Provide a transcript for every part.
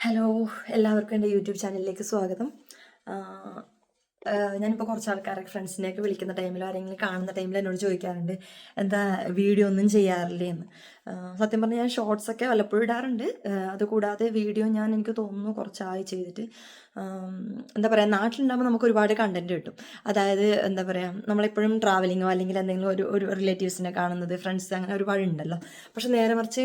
Hello എല്ലാവർക്കും എന്റെ YouTube ചാനലിലേക്ക് സ്വാഗതം. ഞാനിപ്പോൾ കുറച്ച് ആൾക്കാരൊക്കെ ഫ്രണ്ട്സിനെയൊക്കെ വിളിക്കുന്ന ടൈമിലോ ആരെങ്കിലും കാണുന്ന ടൈമിൽ എന്നോട് ചോദിക്കാറുണ്ട് എന്താ വീഡിയോ ഒന്നും ചെയ്യാറില്ലേ? എന്ന്. സത്യം പറഞ്ഞാൽ ഞാൻ ഷോർട്സ് ഒക്കെ വല്ലപ്പോഴും ഇടാറുണ്ട്. അതുകൂടാതെ വീഡിയോ ഞാൻ എനിക്ക് തോന്നുന്നു കുറച്ചായി ചെയ്തിട്ട് എന്താ പറയുക നാട്ടിലുണ്ടാകുമ്പോൾ നമുക്ക് ഒരുപാട് കണ്ടന്റ് കിട്ടും. അതായത് എന്താ പറയുക നമ്മളെപ്പോഴും ട്രാവലിങ്ങോ അല്ലെങ്കിൽ എന്തെങ്കിലും ഒരു ഒരു റിലേറ്റീവ്സിനെ കാണുന്നത് ഫ്രണ്ട്സ് അങ്ങനെ ഒരുപാട് ഉണ്ടല്ലോ. പക്ഷെ നേരെ മറിച്ച്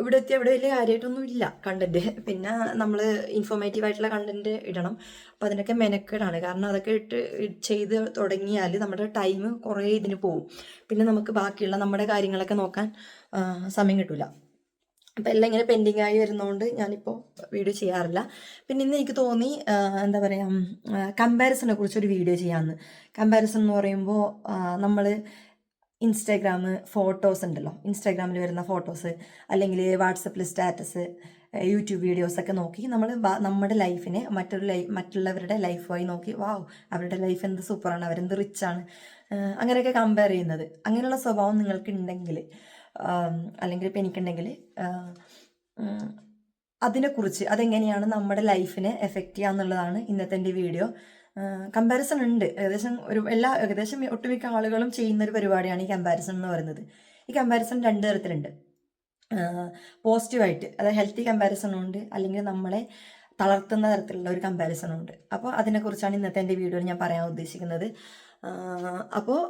ഇവിടെ എത്തിയ ഇവിടെ വലിയ കാര്യമായിട്ടൊന്നും ഇല്ല കണ്ടന്റ് പിന്നെ നമ്മൾ ഇൻഫോർമേറ്റീവ് ആയിട്ടുള്ള കണ്ടന്റ് ഇടണം. അപ്പോൾ അതിനൊക്കെ മെനക്കേടാണ്. കാരണം അതൊക്കെ ഇട്ട് ചെയ്ത് തുടങ്ങിയാൽ നമ്മുടെ ടൈം കുറേ ഇതിന് പോകും. പിന്നെ നമുക്ക് ബാക്കിയുള്ള നമ്മുടെ കാര്യങ്ങളൊക്കെ നോക്കാൻ സമയം കിട്ടില്ല അപ്പം എല്ലാം ഇങ്ങനെ പെൻഡിങ് ആയി വരുന്നതുകൊണ്ട് ഞാനിപ്പോൾ വീഡിയോ ചെയ്യാറില്ല. പിന്നെ ഇന്ന് എനിക്ക് തോന്നി എന്താ പറയുക കമ്പാരിസനെ കുറിച്ചൊരു വീഡിയോ ചെയ്യാമെന്ന് കമ്പാരിസൺ എന്ന് പറയുമ്പോൾ നമ്മൾ ഇൻസ്റ്റാഗ്രാം ഫോട്ടോസ് ഉണ്ടല്ലോ. ഇൻസ്റ്റാഗ്രാമിൽ വരുന്ന ഫോട്ടോസ് അല്ലെങ്കിൽ വാട്സപ്പിൽ സ്റ്റാറ്റസ് യൂട്യൂബ് വീഡിയോസ് ഒക്കെ നോക്കി നമ്മൾ നമ്മുടെ ലൈഫിനെ മറ്റൊരു ലൈഫ് മറ്റുള്ളവരുടെ ലൈഫുമായി നോക്കി വാവ് അവരുടെ ലൈഫ് എന്ത് സൂപ്പറാണ് അവരെന്ത് റിച്ചാണ് അങ്ങനെയൊക്കെ കമ്പയർ ചെയ്യുന്നത്. അങ്ങനെയുള്ള സ്വഭാവം നിങ്ങൾക്ക് ഉണ്ടെങ്കിൽ അല്ലെങ്കിൽ ഇപ്പം എനിക്കുണ്ടെങ്കിൽ അതിനെക്കുറിച്ച് അതെങ്ങനെയാണ് നമ്മുടെ ലൈഫിനെ എഫക്റ്റ് ചെയ്യുക എന്നുള്ളതാണ് ഇന്നത്തെ എന്റെ വീഡിയോ. കമ്പാരിസൺ ഉണ്ട്. ഏകദേശം ഒരു എല്ലാ ഏകദേശം ഒട്ടുമിക്ക ആളുകളും ചെയ്യുന്ന ഒരു പരിപാടിയാണ് ഈ കമ്പാരിസൺ എന്ന് പറയുന്നത്. ഈ കമ്പാരിസൺ രണ്ട് തരത്തിലുണ്ട്. പോസിറ്റീവായിട്ട് അതായത് ഹെൽത്തി കമ്പാരിസണും ഉണ്ട് അല്ലെങ്കിൽ നമ്മളെ തളർത്തുന്ന തരത്തിലുള്ള ഒരു കമ്പാരിസണും ഉണ്ട്. അപ്പോൾ അതിനെക്കുറിച്ചാണ് ഇന്നത്തെ എന്റെ വീഡിയോയിൽ ഞാൻ പറയാൻ ഉദ്ദേശിക്കുന്നത്. അപ്പോൾ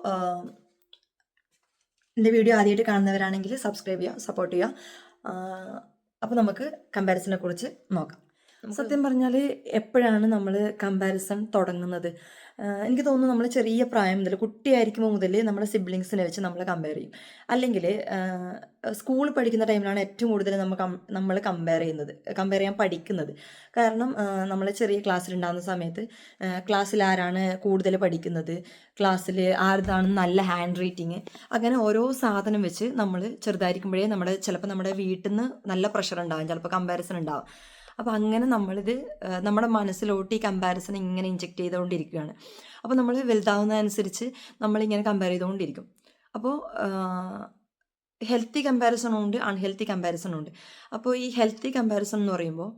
എന്റെ വീഡിയോ ആദ്യമായിട്ട് കാണുന്നവരാണെങ്കിൽ സബ്സ്ക്രൈബ് ചെയ്യുക സപ്പോർട്ട് ചെയ്യുക. അപ്പോൾ നമുക്ക് കമ്പാരിസനെ കുറിച്ച് നോക്കാം. സത്യം പറഞ്ഞാൽ എപ്പോഴാണ് നമ്മൾ കമ്പാരിസൺ തുടങ്ങുന്നത്? എനിക്ക് തോന്നുന്നു നമ്മൾ ചെറിയ പ്രായം മുതൽ കുട്ടിയായിരിക്കുമ്പോൾ മുതൽ നമ്മുടെ സിബ്ലിങ്സിനെ വെച്ച് നമ്മൾ കമ്പയർ ചെയ്യും. അല്ലെങ്കിൽ സ്കൂളിൽ പഠിക്കുന്ന ടൈമിലാണ് ഏറ്റവും കൂടുതൽ നമ്മൾ നമ്മൾ കമ്പയർ ചെയ്യുന്നത് കമ്പയർ ചെയ്യാൻ പഠിക്കുന്നത്. കാരണം നമ്മൾ ചെറിയ ക്ലാസ്സിലുണ്ടാകുന്ന സമയത്ത് ക്ലാസ്സിൽ ആരാണ് കൂടുതൽ പഠിക്കുന്നത് ക്ലാസ്സിൽ ആരുതാണ് നല്ല ഹാൻഡ് റൈറ്റിങ് അങ്ങനെ ഓരോ സാധനം വെച്ച് നമ്മൾ ചെറുതായിരിക്കുമ്പോഴേ നമ്മുടെ ചിലപ്പോൾ നമ്മുടെ വീട്ടിൽ നിന്ന് നല്ല പ്രഷർ ഉണ്ടാകും ചിലപ്പോൾ കമ്പാരിസൺ ഉണ്ടാകും അപ്പോൾ അങ്ങനെ നമ്മളിത് നമ്മുടെ മനസ്സിലോട്ട് ഈ കമ്പാരിസൺ ഇങ്ങനെ ഇഞ്ചെക്ട് ചെയ്തുകൊണ്ടിരിക്കുകയാണ് അപ്പോൾ നമ്മൾ വലുതാവുന്നതനുസരിച്ച് നമ്മളിങ്ങനെ കമ്പയർ ചെയ്തുകൊണ്ടിരിക്കും അപ്പോൾ ഹെൽത്തി കമ്പാരിസണും ഉണ്ട് അൺഹെൽത്തി കമ്പാരിസണും ഉണ്ട്. അപ്പോൾ ഈ ഹെൽത്തി കമ്പാരിസൺ എന്ന് പറയുമ്പോൾ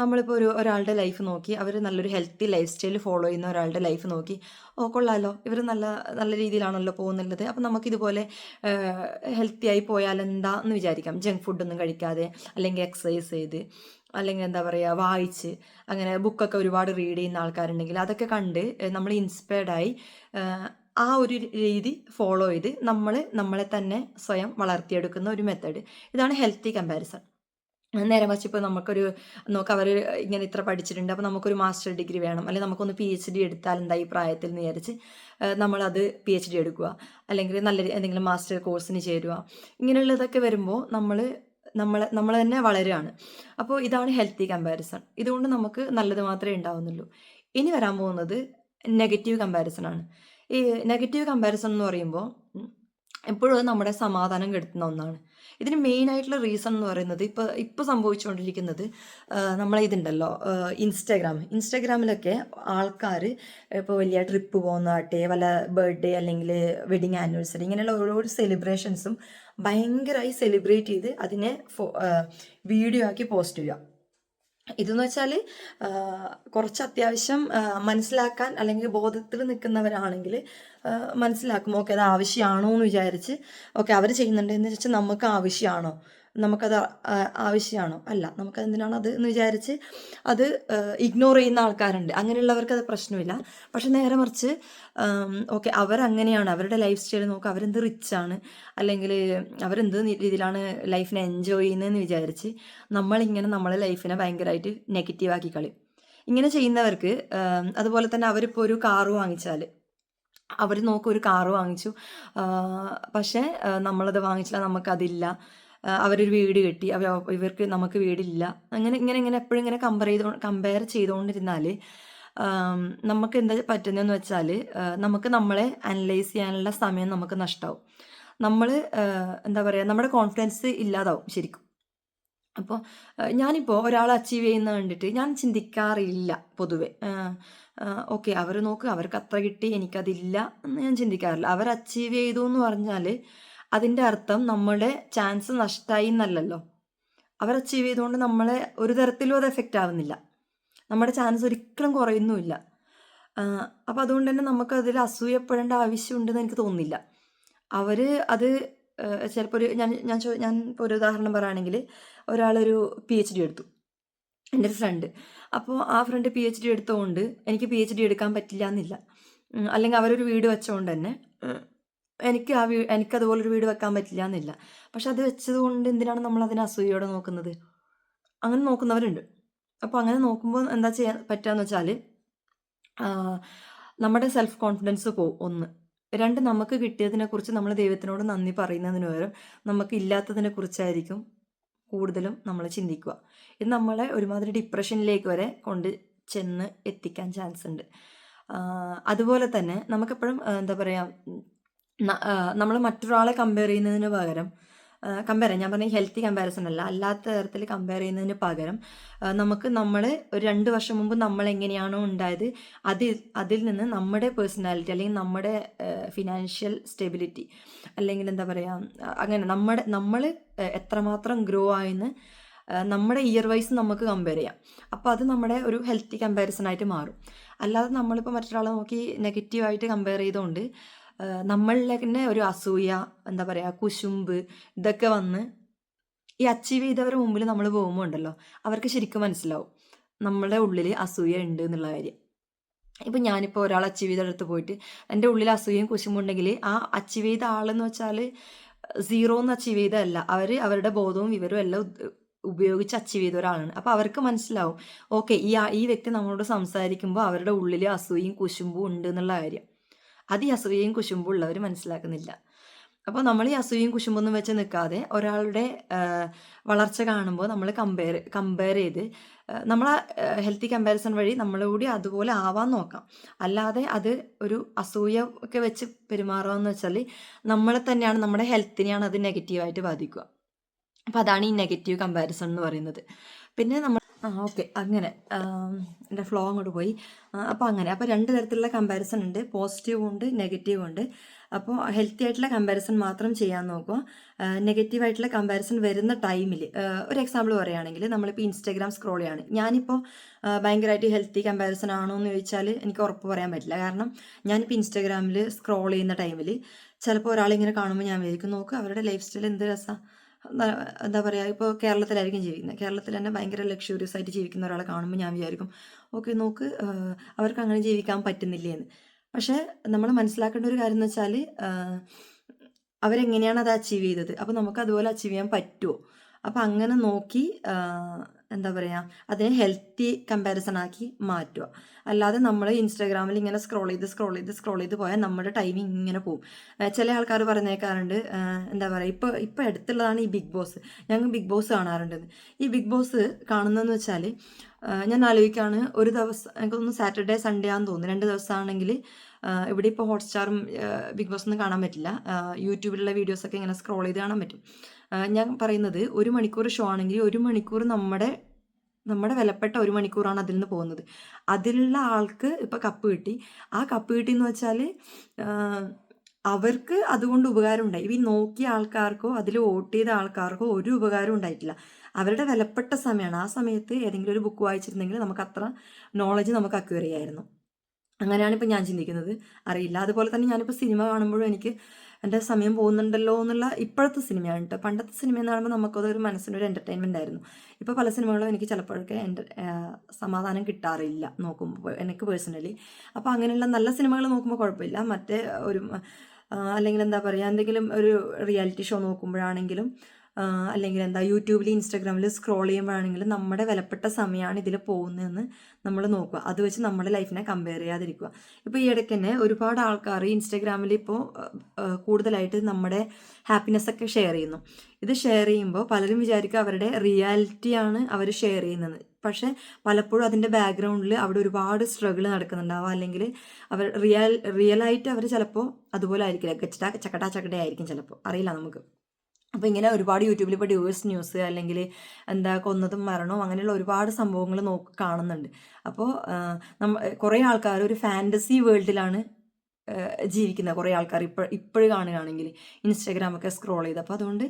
നമ്മളിപ്പോൾ ഒരു ഒരാളുടെ ലൈഫ് നോക്കി അവർ നല്ലൊരു ഹെൽത്തി ലൈഫ് സ്റ്റൈൽ ഫോളോ ചെയ്യുന്ന ഒരാളുടെ ലൈഫ് നോക്കി ഓ കൊള്ളാലോ ഇവർ നല്ല നല്ല രീതിയിലാണല്ലോ പോകുന്നുള്ളത്. അപ്പോൾ നമുക്കിതുപോലെ ഹെൽത്തി ആയി പോയാൽ എന്താ എന്ന് വിചാരിക്കാം. ജങ്ക് ഫുഡൊന്നും കഴിക്കാതെ അല്ലെങ്കിൽ എക്സസൈസ് ചെയ്ത് അല്ലെങ്കിൽ എന്താ പറയുക വായിച്ച് അങ്ങനെ ബുക്കൊക്കെ ഒരുപാട് റീഡ് ചെയ്യുന്ന ആൾക്കാരുണ്ടെങ്കിൽ അതൊക്കെ കണ്ട് നമ്മൾ ഇൻസ്പയർഡായി ആ ഒരു രീതി ഫോളോ ചെയ്ത് നമ്മൾ നമ്മളെ തന്നെ സ്വയം വളർത്തിയെടുക്കുന്ന ഒരു മെത്തേഡ് ഇതാണ് ഹെൽത്തി കമ്പാരിസൺ നേരെ മറിച്ച് ഇപ്പോൾ നമുക്കൊരു നോക്ക് അവർ ഇങ്ങനെ ഇത്ര പഠിച്ചിട്ടുണ്ട് അപ്പോൾ നമുക്കൊരു മാസ്റ്റർ ഡിഗ്രി വേണം അല്ലെങ്കിൽ നമുക്കൊന്ന് പി എച്ച് ഡി എടുത്താൽ എന്താ ഈ പ്രായത്തിൽ എന്ന് വിചാരിച്ച് നമ്മളത് പി എച്ച് ഡി എടുക്കുക അല്ലെങ്കിൽ നല്ല എന്തെങ്കിലും മാസ്റ്റർ കോഴ്സിന് ചേരുക ഇങ്ങനെയുള്ളതൊക്കെ വരുമ്പോൾ നമ്മൾ നമ്മൾ നമ്മൾ തന്നെ വളരുകയാണ്. അപ്പോൾ ഇതാണ് ഹെൽത്തി കമ്പാരിസൺ ഇതുകൊണ്ട് നമുക്ക് നല്ലത് മാത്രമേ ഉണ്ടാവുന്നുള്ളൂ. ഇനി വരാൻ പോകുന്നത് നെഗറ്റീവ് കമ്പാരിസൺ ആണ്. ഈ നെഗറ്റീവ് കമ്പാരിസൺ എന്ന് പറയുമ്പോൾ എപ്പോഴും നമ്മുടെ സമാധാനം കെടുത്തുന്ന ഒന്നാണ്. ഇതിന് മെയിൻ ആയിട്ടുള്ള റീസൺ എന്ന് പറയുന്നത് ഇപ്പോൾ ഇപ്പോൾ സംഭവിച്ചുകൊണ്ടിരിക്കുന്നത് നമ്മളെ ഇതുണ്ടല്ലോ ഇൻസ്റ്റാഗ്രാം ഇൻസ്റ്റാഗ്രാമിലൊക്കെ ആൾക്കാർ ഇപ്പോൾ വലിയ ട്രിപ്പ് പോകുന്നതാട്ടെ വല്ല ബർത്ത്ഡേ അല്ലെങ്കിൽ വെഡിങ് ആനിവേഴ്സറി ഇങ്ങനെയുള്ള ഓരോ സെലിബ്രേഷൻസും ഭയങ്കരമായി സെലിബ്രേറ്റ് ചെയ്ത് അതിനെ വീഡിയോ ആക്കി പോസ്റ്റ് ചെയ്യുക. ഇതെന്ന് വെച്ചാൽ കുറച്ച് അത്യാവശ്യം മനസ്സിലാക്കാൻ അല്ലെങ്കിൽ ബോധത്തിൽ നിൽക്കുന്നവരാണെങ്കിൽ മനസ്സിലാക്കും ഓക്കെ അത് ആവശ്യമാണോ എന്ന് വിചാരിച്ച് ഓക്കെ അവർ ചെയ്യുന്നുണ്ടെന്ന് വെച്ചാൽ നമുക്ക് ആവശ്യമാണോ നമുക്കത് ആവശ്യമാണോ? അല്ല. നമുക്ക് എന്തിനാണ് അത് എന്ന് വിചാരിച്ച് അത് ഇഗ്നോർ ചെയ്യുന്ന ആൾക്കാരുണ്ട്. അങ്ങനെയുള്ളവർക്ക് അത് പ്രശ്നമില്ല. പക്ഷെ നേരെ മറിച്ച് ഓക്കെ അങ്ങനെയാണ് അവരുടെ ലൈഫ് സ്റ്റൈൽ നോക്കുക അവരെന്ത് റിച്ചാണ് അല്ലെങ്കിൽ അവരെന്ത് രീതിയിലാണ് ലൈഫിനെ എൻജോയ് ചെയ്യുന്നതെന്ന് വിചാരിച്ച് നമ്മളിങ്ങനെ നമ്മളെ ലൈഫിനെ ഭയങ്കരമായിട്ട് നെഗറ്റീവാക്കി കളി ഇങ്ങനെ ചെയ്യുന്നവർക്ക് അതുപോലെ തന്നെ അവരിപ്പോൾ ഒരു കാറ് വാങ്ങിച്ചാൽ അവർ നോക്കും ഒരു കാറ് വാങ്ങിച്ചു. പക്ഷേ നമ്മളത് വാങ്ങിച്ചില്ല നമുക്കതില്ല. അവരൊരു വീട് കെട്ടി അവർ ഇവർക്ക് നമുക്ക് വീടില്ല. അങ്ങനെ ഇങ്ങനെ ഇങ്ങനെ എപ്പോഴും ഇങ്ങനെ കമ്പയർ ചെയ്തോ കമ്പയർ ചെയ്തുകൊണ്ടിരുന്നാൽ നമുക്ക് എന്താ പറ്റുന്നതെന്ന് വെച്ചാൽ നമുക്ക് നമ്മളെ അനലൈസ് ചെയ്യാനുള്ള സമയം നമുക്ക് നഷ്ടമാവും നമ്മൾ എന്താ പറയുക നമ്മുടെ കോൺഫിഡൻസ് ഇല്ലാതാവും ശരിക്കും. അപ്പോൾ ഞാനിപ്പോൾ ഒരാൾ അച്ചീവ് ചെയ്യുന്ന കണ്ടിട്ട് ഞാൻ ചിന്തിക്കാറില്ല പൊതുവെ. ഓക്കെ അവർ നോക്ക് അവർക്ക് അത്ര കിട്ടി എനിക്കതില്ല എന്ന് ഞാൻ ചിന്തിക്കാറില്ല. അവർ അച്ചീവ് ചെയ്തു എന്ന് പറഞ്ഞാൽ അതിന്റെ അർത്ഥം നമ്മുടെ ചാൻസ് നഷ്ടമായി എന്നല്ലല്ലോ. അവർ അച്ചീവ് ചെയ്തുകൊണ്ട് നമ്മളെ ഒരു തരത്തിലും അത് എഫക്റ്റ് ആവുന്നില്ല. നമ്മുടെ ചാൻസ് ഒരിക്കലും കുറയുന്നുമില്ല. അപ്പോൾ അതുകൊണ്ട് തന്നെ നമുക്കതിൽ അസൂയപ്പെടേണ്ട ആവശ്യമുണ്ടെന്ന് എനിക്ക് തോന്നുന്നില്ല. അവർ അത് ചിലപ്പോൾ ഒരു ഞാൻ ഞാൻ ചോ ഞാൻ ഒരു ഉദാഹരണം പറയുകയാണെങ്കിൽ ഒരാളൊരു പി എച്ച് ഡി എടുത്തു. എന്റെ ഒരു ഫ്രണ്ട് അപ്പോൾ ആ ഫ്രണ്ട് പി എച്ച് ഡി എടുത്തുകൊണ്ട് എനിക്ക് പി എച്ച് ഡി എടുക്കാൻ പറ്റില്ല എന്നില്ല. അല്ലെങ്കിൽ അവരൊരു വീട് വെച്ചുകൊണ്ട് തന്നെ എനിക്ക് ആ വീ എനിക്ക് അതുപോലൊരു വീട് വെക്കാൻ പറ്റില്ല എന്നില്ല പക്ഷെ അത് വെച്ചത് കൊണ്ട് എന്തിനാണ് നമ്മൾ അതിനെ അസൂയയോടെ നോക്കുന്നത്? അങ്ങനെ നോക്കുന്നവരുണ്ട്. അപ്പോൾ അങ്ങനെ നോക്കുമ്പോൾ എന്താ ചെയ്യാൻ പറ്റുകയെന്ന് വെച്ചാൽ നമ്മുടെ സെൽഫ് കോൺഫിഡൻസ് പോവും ഒന്ന്. രണ്ട് നമുക്ക് കിട്ടിയതിനെക്കുറിച്ച് നമ്മൾ ദൈവത്തിനോട് നന്ദി പറയുന്നതിന് പകരം നമുക്ക് ഇല്ലാത്തതിനെ കുറിച്ചായിരിക്കും കൂടുതലും നമ്മൾ ചിന്തിക്കുക. ഇത് നമ്മളെ ഒരുമാതിരി ഡിപ്രഷനിലേക്ക് വരെ കൊണ്ട് ചെന്ന് എത്തിക്കാൻ ചാൻസ് ഉണ്ട്. അതുപോലെ തന്നെ നമുക്കെപ്പോഴും എന്താ പറയുക നമ്മൾ മറ്റൊരാളെ കമ്പയർ ചെയ്യുന്നതിന് പകരം കമ്പയർ ഞാൻ പറഞ്ഞ ഹെൽത്തി കമ്പാരിസൺ അല്ല. അല്ലാത്ത തരത്തിൽ കമ്പയർ ചെയ്യുന്നതിന് പകരം നമുക്ക് നമ്മൾ ഒരു രണ്ട് വർഷം മുമ്പ് നമ്മൾ എങ്ങനെയാണോ ഉണ്ടായത് അതിൽ അതിൽ നിന്ന് നമ്മുടെ പേഴ്സണാലിറ്റി അല്ലെങ്കിൽ നമ്മുടെ ഫിനാൻഷ്യൽ സ്റ്റെബിലിറ്റി അല്ലെങ്കിൽ എന്താ പറയുക അങ്ങനെ നമ്മുടെ നമ്മൾ എത്രമാത്രം ഗ്രോ ആയെന്ന് നമ്മുടെ ഇയർ വൈസ് നമുക്ക് കമ്പയർ ചെയ്യാം. അപ്പോൾ അത് നമ്മുടെ ഒരു ഹെൽത്തി കമ്പാരിസൺ ആയിട്ട് മാറും. അല്ലാതെ നമ്മളിപ്പോൾ മറ്റൊരാളെ നോക്കി നെഗറ്റീവായിട്ട് കമ്പയർ ചെയ്തുകൊണ്ട് നമ്മളിലെ ഒരു അസൂയ എന്താ പറയുക കുശുമ്പ് ഇതൊക്കെ വന്ന് ഈ അച്ചീവ് ചെയ്തവരുടെ മുമ്പിൽ നമ്മൾ പോകുമ്പോൾ ഉണ്ടല്ലോ അവർക്ക് ശരിക്കും മനസ്സിലാവും നമ്മുടെ ഉള്ളിൽ അസൂയ ഉണ്ട് എന്നുള്ള കാര്യം. ഇപ്പം ഞാനിപ്പോൾ ഒരാൾ അച്ചീവ് ചെയ്തെടുത്ത് പോയിട്ട് എന്റെ ഉള്ളിൽ അസൂയയും കുശുമ്പും ഉണ്ടെങ്കിൽ ആ അച്ചീവ് ചെയ്ത ആളെന്ന് വെച്ചാൽ സീറോ എന്ന് അച്ചീവ് ചെയ്തതല്ല. അവർ അവരുടെ ബോധവും വിവരവും എല്ലാം ഉപയോഗിച്ച് അച്ചീവ് ചെയ്ത ഒരാളാണ്. അപ്പോൾ അവർക്ക് മനസ്സിലാവും ഓക്കെ ഈ ഈ വ്യക്തി നമ്മളോട് സംസാരിക്കുമ്പോൾ അവരുടെ ഉള്ളിൽ അസൂയയും കുശുമ്പും ഉണ്ട് എന്നുള്ള കാര്യം. അത് ഈ അസൂയയും കുശുമ്പും ഉള്ളവർ മനസ്സിലാക്കുന്നില്ല. അപ്പോൾ നമ്മൾ ഈ അസൂയയും കുശുമ്പൊന്നും വെച്ച് നിൽക്കാതെ ഒരാളുടെ വളർച്ച കാണുമ്പോൾ നമ്മൾ കമ്പയർ കമ്പയർ ചെയ്ത് നമ്മൾ ഹെൽത്തി കമ്പാരിസൺ വഴി നമ്മളുകൂടി അതുപോലെ ആവാൻ നോക്കാം. അല്ലാതെ അത് ഒരു അസൂയ ഒക്കെ വെച്ച് പെരുമാറുകയെന്ന് വെച്ചാൽ നമ്മളെ തന്നെയാണ് നമ്മുടെ ഹെൽത്തിനെയാണ് അത് നെഗറ്റീവായിട്ട് ബാധിക്കുക. അപ്പോൾ അതാണ് ഈ നെഗറ്റീവ് കമ്പാരിസൺ എന്ന് പറയുന്നത്. പിന്നെ നമ്മൾ ആ ഓക്കെ. അങ്ങനെ. എന്റെ ഫ്ലോ അങ്ങോട്ട് പോയി. അപ്പോൾ അങ്ങനെ. അപ്പോൾ രണ്ട് തരത്തിലുള്ള കമ്പാരിസൺ ഉണ്ട്. പോസിറ്റീവ് ഉണ്ട് നെഗറ്റീവ് ഉണ്ട്. അപ്പോൾ ഹെൽത്തി ആയിട്ടുള്ള കമ്പാരിസൺ മാത്രം ചെയ്യാൻ നോക്കുക. നെഗറ്റീവ് ആയിട്ടുള്ള കമ്പാരിസൺ വരുന്ന ടൈമിൽ ഒരു എക്സാമ്പിൾ പറയുകയാണെങ്കിൽ നമ്മളിപ്പോൾ ഇൻസ്റ്റാഗ്രാം സ്ക്രോൾ ചെയ്യാണ്. ഞാനിപ്പോൾ ഭയങ്കരമായിട്ട് ഹെൽത്തി കമ്പാരിസൺ ആണോ എന്ന് ചോദിച്ചാൽ എനിക്ക് ഉറപ്പ് പറയാൻ പറ്റില്ല. കാരണം ഞാനിപ്പോൾ ഇൻസ്റ്റാഗ്രാമിൽ സ്ക്രോൾ ചെയ്യുന്ന ടൈമിൽ ചിലപ്പോൾ ഒരാളിങ്ങനെ കാണുമ്പോൾ ഞാൻ വിചാരിക്കും നോക്ക് അവരുടെ ലൈഫ് സ്റ്റൈൽ എന്ത് രസമാണ് എന്താ പറയുക ഇപ്പോൾ കേരളത്തിലായിരിക്കും ജീവിക്കുന്നത്. കേരളത്തിൽ തന്നെ ഭയങ്കര ലക്ഷൂറിയസ് ആയിട്ട് ജീവിക്കുന്ന ഒരാളെ കാണുമ്പോൾ ഞാൻ വിചാരിക്കും ഓക്കെ നോക്ക് അവർക്ക് അങ്ങനെ ജീവിക്കാൻ പറ്റുന്നില്ലേ എന്ന് പക്ഷേ നമ്മൾ മനസ്സിലാക്കേണ്ട ഒരു കാര്യം എന്ന് വെച്ചാൽ അവരെങ്ങനെയാണ് അത് അച്ചീവ് ചെയ്തത്? അപ്പോൾ നമുക്ക് അതുപോലെ അച്ചീവ് ചെയ്യാൻ പറ്റുമോ അപ്പോൾ അങ്ങനെ നോക്കി എന്താ പറയുക അതിനെ ഹെൽത്തി കമ്പാരിസൺ ആക്കി മാറ്റുക. അല്ലാതെ നമ്മൾ ഇൻസ്റ്റാഗ്രാമിൽ ഇങ്ങനെ സ്ക്രോൾ ചെയ്ത് സ്ക്രോൾ ചെയ്ത് സ്ക്രോൾ ചെയ്ത് പോയാൽ നമ്മുടെ ടൈം ഇങ്ങനെ പോകും ചില ആൾക്കാർ പറഞ്ഞേക്കാറുണ്ട് എന്താ പറയുക ഇപ്പോൾ ഇപ്പോൾ അടുത്തുള്ളതാണ് ഈ ബിഗ് ബോസ് ഞങ്ങൾ ബിഗ് ബോസ് കാണാറുണ്ട്. ഈ ബിഗ് ബോസ് കാണുന്നതെന്ന് വെച്ചാൽ ഞാൻ ആലോചിക്കുകയാണ് ഒരു ദിവസം എനിക്കൊന്ന് സാറ്റർഡേ സൺഡേ ആണെന്ന് തോന്നുന്നു. രണ്ട് ദിവസമാണെങ്കിൽ ഇവിടെ ഇപ്പോൾ ഹോട്ട്സ്റ്റാറും ബിഗ് ബോസ് ഒന്നും കാണാൻ പറ്റില്ല. യൂട്യൂബിലുള്ള വീഡിയോസൊക്കെ ഇങ്ങനെ സ്ക്രോൾ ചെയ്ത് കാണാൻ പറ്റും. ഞാൻ പറയുന്നത് ഒരു മണിക്കൂർ ഷോ ആണെങ്കിൽ ഒരു മണിക്കൂർ നമ്മുടെ നമ്മുടെ വിലപ്പെട്ട ഒരു മണിക്കൂറാണ് അതിൽ നിന്ന് പോകുന്നത്. അതിലുള്ള ആൾക്ക് ഇപ്പോൾ കപ്പ് കിട്ടി. ആ കപ്പ് കിട്ടിയെന്ന് വെച്ചാൽ അവർക്ക് അതുകൊണ്ട് ഉപകാരം ഉണ്ടായി. ഈ നോക്കിയ ആൾക്കാർക്കോ അതിൽ വോട്ട് ചെയ്ത ആൾക്കാർക്കോ ഒരു ഉപകാരം ഉണ്ടായിട്ടില്ല. അവരുടെ വിലപ്പെട്ട സമയമാണ്. ആ സമയത്ത് ഏതെങ്കിലും ഒരു ബുക്ക് വായിച്ചിരുന്നെങ്കിൽ നമുക്ക് അത്ര നോളജ് നമുക്ക് അക്വയർ അങ്ങനെയാണ് ഇപ്പം ഞാൻ ചിന്തിക്കുന്നത്. അറിയില്ല. അതുപോലെ തന്നെ ഞാനിപ്പോൾ സിനിമ കാണുമ്പോഴും എനിക്ക് എന്റെ സമയം പോകുന്നുണ്ടല്ലോ എന്നുള്ള ഇപ്പോഴത്തെ സിനിമയാണ് കേട്ടോ. പണ്ടത്തെ സിനിമ എന്ന് പറയുമ്പോൾ നമുക്കതൊരു മനസ്സിനൊരു എന്റർടൈൻമെന്റ് ആയിരുന്നു. ഇപ്പോൾ പല സിനിമകളും എനിക്ക് ചിലപ്പോഴൊക്കെ എന്റെ സമാധാനം കിട്ടാറില്ല നോക്കുമ്പോൾ എനിക്ക് പേഴ്സണലി അപ്പോൾ അങ്ങനെയുള്ള നല്ല സിനിമകൾ നോക്കുമ്പോൾ കുഴപ്പമില്ല. മറ്റേ ഒരു അല്ലെങ്കിൽ എന്താ പറയുക എന്തെങ്കിലും ഒരു റിയാലിറ്റി ഷോ നോക്കുമ്പോഴാണെങ്കിലും അല്ലെങ്കിൽ എന്താ യൂട്യൂബിൽ ഇൻസ്റ്റാഗ്രാമിൽ സ്ക്രോൾ ചെയ്യുമ്പോഴാണെങ്കിലും നമ്മുടെ വിലപ്പെട്ട സമയമാണ് ഇതിൽ പോകുന്നതെന്ന് നമ്മൾ നോക്കുക. അത് വെച്ച് നമ്മുടെ ലൈഫിനെ കമ്പയർ ചെയ്യാതിരിക്കുക. ഇപ്പോൾ ഈ ഇടയ്ക്ക് തന്നെ ഒരുപാട് ആൾക്കാർ ഇൻസ്റ്റാഗ്രാമിൽ ഇപ്പോൾ കൂടുതലായിട്ട് നമ്മുടെ ഹാപ്പിനെസ് ഒക്കെ ഷെയർ ചെയ്യുന്നു. ഇത് ഷെയർ ചെയ്യുമ്പോൾ പലരും വിചാരിക്കുക അവരുടെ റിയാലിറ്റിയാണ് അവർ ഷെയർ ചെയ്യുന്നത്. പക്ഷേ പലപ്പോഴും അതിന്റെ ബാക്ക്ഗ്രൗണ്ടിൽ അവിടെ ഒരുപാട് സ്ട്രഗിൾ നടക്കുന്നുണ്ടാവുക അല്ലെങ്കിൽ അവർ റിയൽ റിയലായിട്ട് അവർ ചിലപ്പോൾ അതുപോലെ ആയിരിക്കില്ല. ചക്കട്ടാ ചക്കട ആയിരിക്കും ചിലപ്പോൾ അറിയില്ല നമുക്ക്. അപ്പോൾ ഇങ്ങനെ ഒരുപാട് യൂട്യൂബിൽ ഇപ്പോൾ ഡിവേഴ്സ് ന്യൂസ് അല്ലെങ്കിൽ എന്താ കൊന്നതും മരണവും അങ്ങനെയുള്ള ഒരുപാട് സംഭവങ്ങൾ നോക്കി കാണുന്നുണ്ട്. അപ്പോൾ നമ്മ കുറേ ആൾക്കാർ ഒരു ഫാന്റസി വേൾഡിലാണ് ജീവിക്കുന്ന കുറേ ആൾക്കാർ ഇപ്പോൾ ഇപ്പോഴും കാണുകയാണെങ്കിൽ ഇൻസ്റ്റാഗ്രാമൊക്കെ സ്ക്രോൾ ചെയ്ത്. അപ്പോൾ അതുകൊണ്ട്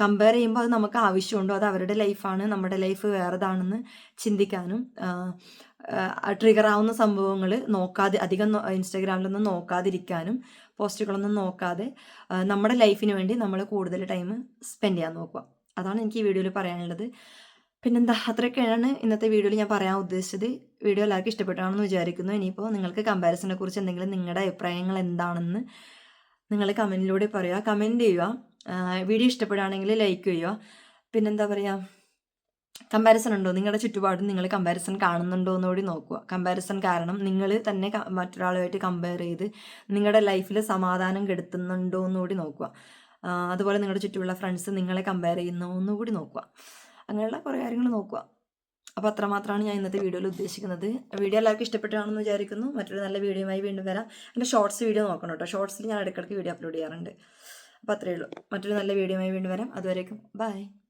കമ്പയർ ചെയ്യുമ്പോൾ അത് നമുക്ക് ആവശ്യമുണ്ടോ. അത് അവരുടെ ലൈഫാണ് നമ്മുടെ ലൈഫ് വേറെതാണെന്ന് ചിന്തിക്കാനും ട്രിഗർ ആവുന്ന സംഭവങ്ങൾ നോക്കാതെ അധികം ഇൻസ്റ്റാഗ്രാമിലൊന്നും നോക്കാതിരിക്കാനും പോസ്റ്റുകളൊന്നും നോക്കാതെ നമ്മുടെ ലൈഫിന് വേണ്ടി നമ്മൾ കൂടുതൽ ടൈം സ്പെൻഡ് ചെയ്യാൻ നോക്കുക. അതാണ് എനിക്ക് ഈ വീഡിയോയിൽ പറയാനുള്ളത്. പിന്നെന്താ അത്രയൊക്കെയാണ് ഇന്നത്തെ വീഡിയോയിൽ ഞാൻ പറയാൻ ഉദ്ദേശിച്ചത്. വീഡിയോ എല്ലാവർക്കും ഇഷ്ടപ്പെട്ടാണെന്ന് വിചാരിക്കുന്നു. ഇനിയിപ്പോൾ നിങ്ങൾക്ക് കമ്പാരിസനെ കുറിച്ച് എന്തെങ്കിലും നിങ്ങളുടെ അഭിപ്രായങ്ങൾ എന്താണെന്ന് നിങ്ങൾ കമന്റിലൂടെ പറയുക. കമന്റ് ചെയ്യുക. വീഡിയോ ഇഷ്ടപ്പെടുകയാണെങ്കിൽ ലൈക്ക് ചെയ്യുക. പിന്നെന്താ പറയുക കമ്പാരിസൺ ഉണ്ടോ? നിങ്ങളുടെ ചുറ്റുപാടും നിങ്ങൾ കമ്പാരിസൺ കാണുന്നുണ്ടോ എന്ന് കൂടി നോക്കുക. കമ്പാരിസൺ കാരണം നിങ്ങൾ തന്നെ മറ്റൊരാളുമായിട്ട് കമ്പയർ ചെയ്ത് നിങ്ങളുടെ ലൈഫിൽ സമാധാനം കെടുത്തുന്നുണ്ടോ എന്ന് കൂടി നോക്കുക. അതുപോലെ നിങ്ങളുടെ ചുറ്റുമുള്ള ഫ്രണ്ട്സ് നിങ്ങളെ കമ്പയർ ചെയ്യുന്നോ കൂടി നോക്കുക. അങ്ങനെയുള്ള കുറേ കാര്യങ്ങൾ നോക്കുക. അപ്പോൾ അത്രമാത്രമാണ് ഞാൻ ഇന്നത്തെ വീഡിയോയിൽ ഉദ്ദേശിക്കുന്നത്. വീഡിയോ എല്ലാവർക്കും ഇഷ്ടപ്പെട്ടാണെന്ന് വിചാരിക്കുന്നു. മറ്റൊരു നല്ല വീഡിയോയുമായി വീണ്ടും വരാം. എന്റെ ഷോർട്സ് വീഡിയോ നോക്കണം കേട്ടോ. ഷോർട്സിൽ ഞാൻ ഇടയ്ക്കിടയ്ക്ക് വീഡിയോ അപ്ലോഡ് ചെയ്യാറുണ്ട്. അപ്പോൾ അത്രയേ ഉള്ളൂ. മറ്റൊരു നല്ല വീഡിയോയുമായി വീണ്ടും വരാം. അതുവരേക്കും ബൈ